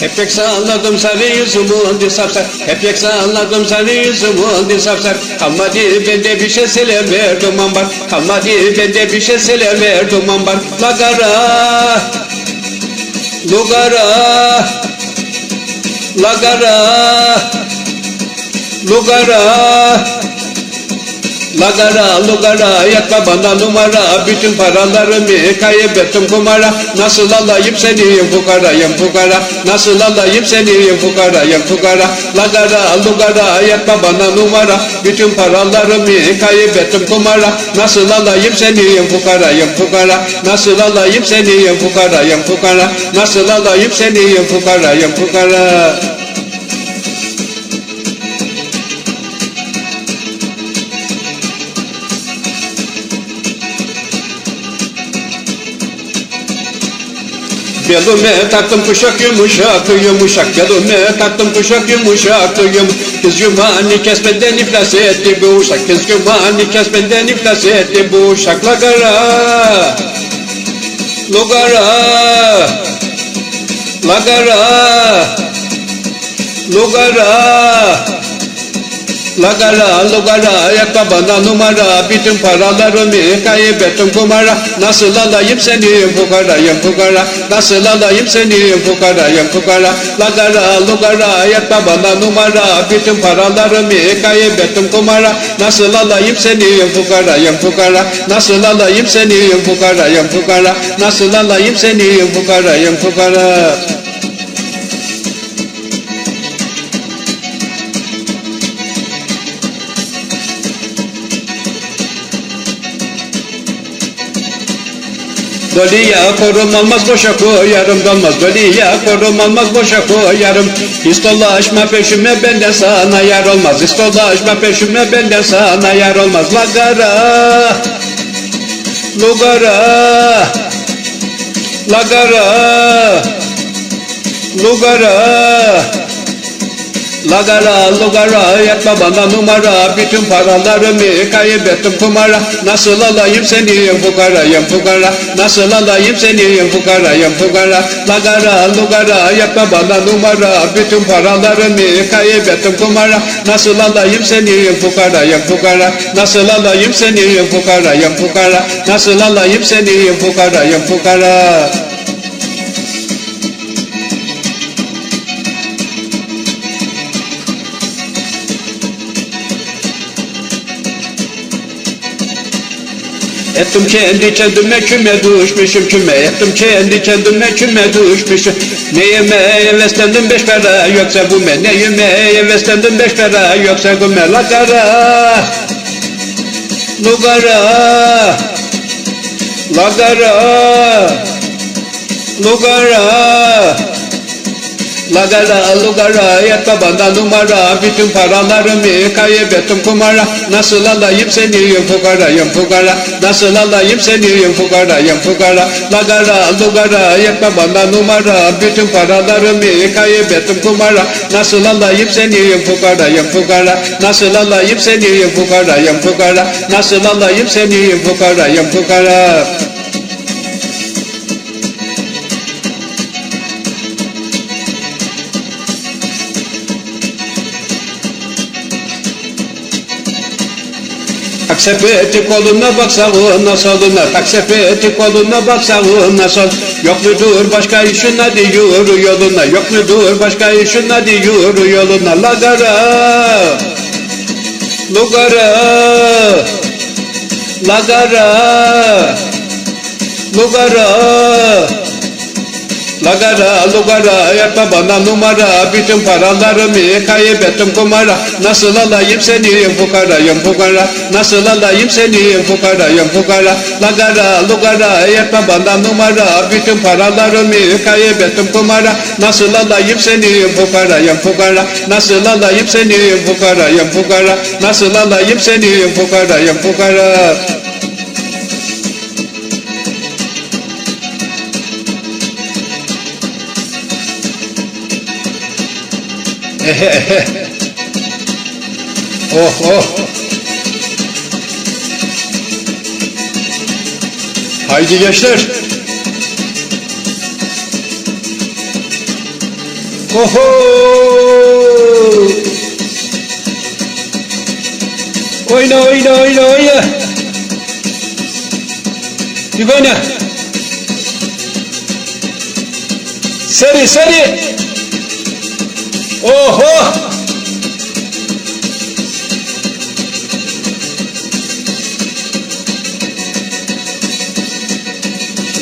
Hep pek salladım sarı yüzüm oldu sapsar Hep pek salladım sarı yüzüm oldu sapsar Kalmadı bende bir şey selam verdim ambar Kalmadı bende bir şey selam verdim ambar Lagara Lugara Lagara Lugara Lagara lugara yatma bana numara. Bütün paralarımı kaybettim kumara. Nasıl alayım seni fukarayım fukara? Nasıl alayım seni fukarayım fukara? Lagara lugara yatma bana numara. Bütün paralarımı kaybettim kumara. Nasıl alayım seni fukarayım fukara? Nasıl alayım seni fukarayım fukara? Nasıl alayım seni fukarayım fukara Belime taktım kuşak yumuşak yumuşak. Belime taktım kuşak yumuşak yum Kız yumani kesmeden iflas etti bu uşak. Kız yumani kesmeden iflas etti bu uşak Lagara Lugara Lagara Lugara Lagara lugara yapma bana numara Bütün paralarımı kaybettim kumara. Nasıl alayım seni fukarayım fukara Nasıl alayım seni fukarayım fukara Lagara lugara yapma numara Bütün paralarımı kaybettim kumara. Nasıl alayım seni fukarayım fukara Nasıl alayım seni fukarayım fukara Nasıl alayım seni fukarayım fukara Doliye korum olmaz boşa koyarım dolmaz Doliye korum olmaz boşa koyarım. Hiç dolaşma peşime benden sana yar olmaz. Hiç dolaşma peşime benden sana yar olmaz. Lagara Lugara Lagara Lugara Lagara lugara yapma bana numara. Bütün paralarımı kaybettim kumara. Nasıl alayım seni fukarayım fukara? Nasıl alayım seni fukarayım fukara? Lagara lugara yapma bana numara. Bütün paralarımı kaybettim kumara. Nasıl alayım seni fukarayım fukara? Nasıl alayım seni fukarayım fukara? Nasıl alayım seni fukarayım fukara Ettim kendi kendime küme düşmüşüm küme. Ettim kendi kendime küme düşmüşüm. Neyime heveslendim beş para yoksa bu me? Neyime heveslendim beş para yoksa bu me? Lagara Lugara Lagara Lugara Lagara lugara yatma bana numara. Bütün paralarımı kaybettim kumara. Nasıl alayım seni fukarayım fukara Nasıl alayım seni fukarayım fukara Lagara lugara yatma bana numara. Bütün paralarımı kaybettim kumara. Nasıl alayım seni fukarayım fukara Nasıl alayım seni fukarayım fukara Nasıl alayım seni fukarayım fukara Tak sepeti koluna bak sağına soluna Tak sepeti koluna bak sağına sol Yok mudur başka işin hadi yürü yoluna. Yok mudur başka işin hadi yürü yoluna. Lagara Lugara Lagara Lugara Lagara lugara yapma bana numara. Bütün paralarımı kaybettim kumara. Nasıl alayım seni fukarayım fukara? Nasıl alayım seni fukarayım fukara? Lagara lugara yapma bana numara. Bütün paralarımı kaybettim kumara. Nasıl alayım seni fukarayım fukara? Nasıl alayım seni fukarayım fukara? Nasıl alayım seni fukarayım fukara oh oh. Haydi gençler. Oho! Oyna oyna oyna oyna. Oyna. Seri seri. おほ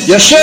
よっしゃ